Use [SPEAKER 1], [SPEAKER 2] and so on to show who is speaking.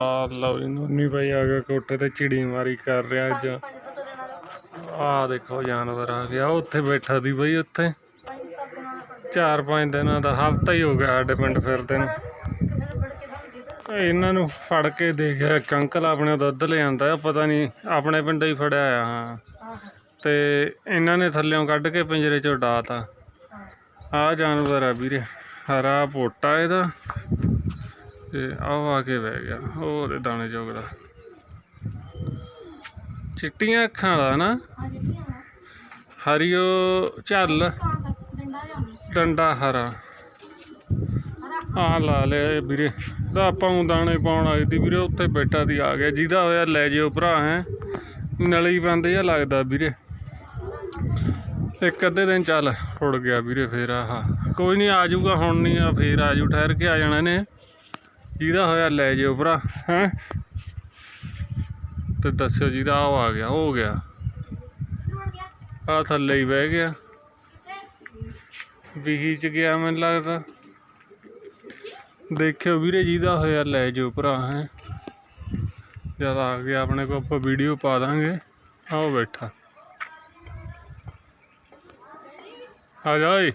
[SPEAKER 1] ਆ ਲਓ ਜੀ, ਨੋਨੀ ਭਾਈ ਆ ਗਿਆ ਕੋਠੇ ਤੇ ਚਿੜੀ ਮਾਰੀ ਕਰ ਰਿਹਾ ਅੱਜ। ਆ ਦੇਖੋ ਜਾਨਵਰ ਆ ਗਿਆ ਉੱਥੇ ਬੈਠਾ ਦੀ ਬਈ ਉੱਥੇ। ਚਾਰ ਪੰਜ ਦਿਨਾਂ ਦਾ ਹਫਤਾ ਹੀ ਹੋ ਗਿਆ ਸਾਡੇ ਪਿੰਡ ਫਿਰਦੇ ਨੂੰ। ਇਹਨਾਂ ਨੂੰ ਫੜ ਕੇ ਦੇਖਿਆ, ਇੱਕ ਅੰਕਲ ਆਪਣੇ ਦੁੱਧ ਲਿਆਂਦਾ ਆ ਪਤਾ ਨਹੀਂ ਆਪਣੇ ਪਿੰਡ ਹੀ ਫੜਿਆ ਆ, ਹਾਂ। ਤੇ ਇਹਨਾਂ ਨੇ ਥੱਲਿਓਂ ਕੱਢ ਕੇ ਪਿੰਜਰੇ ਚੋਂ ਡਾਤਾ। ਆ ਜਾਨਵਰ ਆ ਵੀਰੇ ਹਰਾ ਪੋਟਾ ਇਹਦਾ। ਤੇ ਆਹ ਆ ਕੇ ਬਹਿ ਗਿਆ ਹੋਰ ਦਾਣੇ ਦਾਣੇ ਚੁਗਦਾ ਚਿੱਟੀਆਂ ਅੱਖਾਂ ਦਾ ਨਾ। ਹਰੀਓ ਝੱਲ, ਡੰਡਾ ਹਰਾ। ਆ ਲਾ ਲਿਆ ਵੀਰੇ। ਤਾਂ ਆਪਾਂ ਨੂੰ ਦਾਣੇ ਪਾਉਣ ਆਈ ਦੀ ਵੀਰੇ, ਉੱਥੇ ਬੈਠਾ ਦੀ ਆ ਗਿਆ। ਜਿਹਦਾ ਹੋਇਆ ਲੈ ਜਿਓ ਭਰਾ, ਹੈ। ਨਲੀ ਬੰਦ ਜਿਹਾ ਲੱਗਦਾ ਵੀਰੇ। ਇੱਕ ਅੱਧੇ ਦਿਨ ਚੱਲ ਉੜ ਗਿਆ ਵੀਰੇ ਫੇਰ ਆਹ। ਕੋਈ ਨਹੀਂ ਆ ਜਾਊਗਾ, ਹੁਣ ਨਹੀਂ ਆ, ਫੇਰ ਆ ਜੂ ਠਹਿਰ ਕੇ ਆ ਜਾਣਾ ਨੇ ਜਿਹਦਾ ਹੋਇਆ ਲੈ ਜਿਓ ਭਰਾ, ਹੈ? ਤੇ ਦੱਸਿਓ ਜਿਹਦਾ ਉਹ ਆ ਗਿਆ ਹੋ ਗਿਆ। ਆ ਥੱਲੇ ਹੀ ਬਹਿ ਗਿਆ। ਵਿਹੀ ਚ ਗਿਆ ਮੈਨੂੰ ਲੱਗਦਾ। ਦੇਖਿਓ ਵੀਰੇ ਜਿਹਦਾ ਹੋਇਆ ਲੈ ਜਿਓ ਭਰਾ, ਹੈ? ਜਦ ਆ ਗਿਆ, ਆਪਣੇ ਕੋਲ ਆਪਾਂ ਵੀਡੀਓ ਪਾ ਦਾਂਗੇ। ਆਓ ਬੈਠਾ। ਆ ਜਾ ਓਏ।